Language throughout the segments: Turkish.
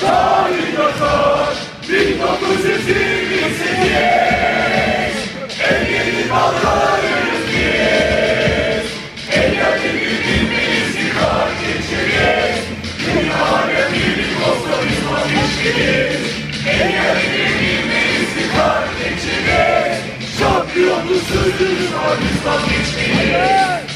Tarih yazar 1928 En yeni dalgalarıyız biz En yerli bildiğimiz yıkar geçeriz Dünyaya birlik olsa biz vazgeçeriz En yerli bildiğimiz yıkar geçeriz Şampiyonluğu sözümüz var biz vazgeçmeyiz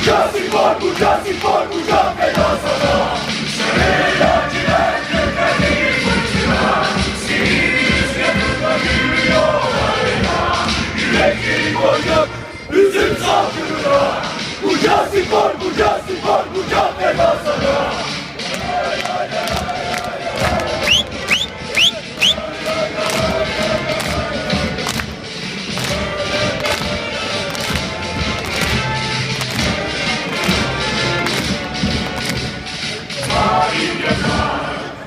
Bu cazik var, bu cazik var, bu can feda sana göklerde bir fırtına Senin rüzgarınla yürüyor havaya Yürekleri koyduk yüzün saldırına Bu cazik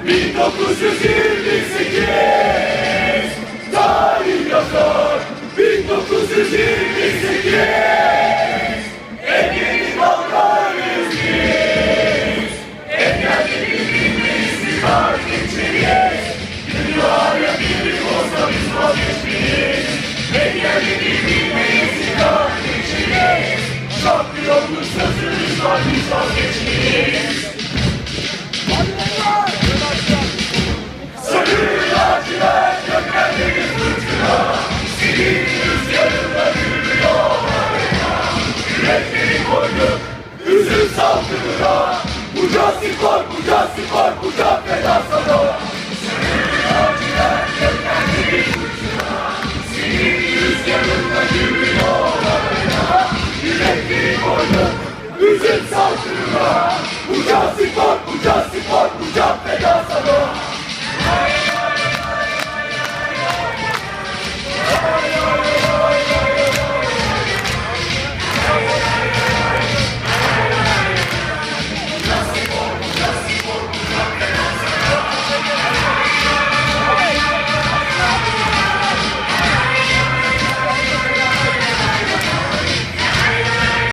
1928 Tarih yazar 1928 En yeni dalgalarıyız biz En bildiğimiz yıkar geçeriz Dünyaya birlik olsa biz vazgeçmeyiz En yerli bildiğimiz yıkar geçeriz Şampiyonluk sözümüz var biz vazgeçmeyiz hüzün saldırına Bu cazik var, bu cazik var, bu can feda sana Sarı lacivert göklerde bir fırtına Senin rüzgarınla yürüyor havaya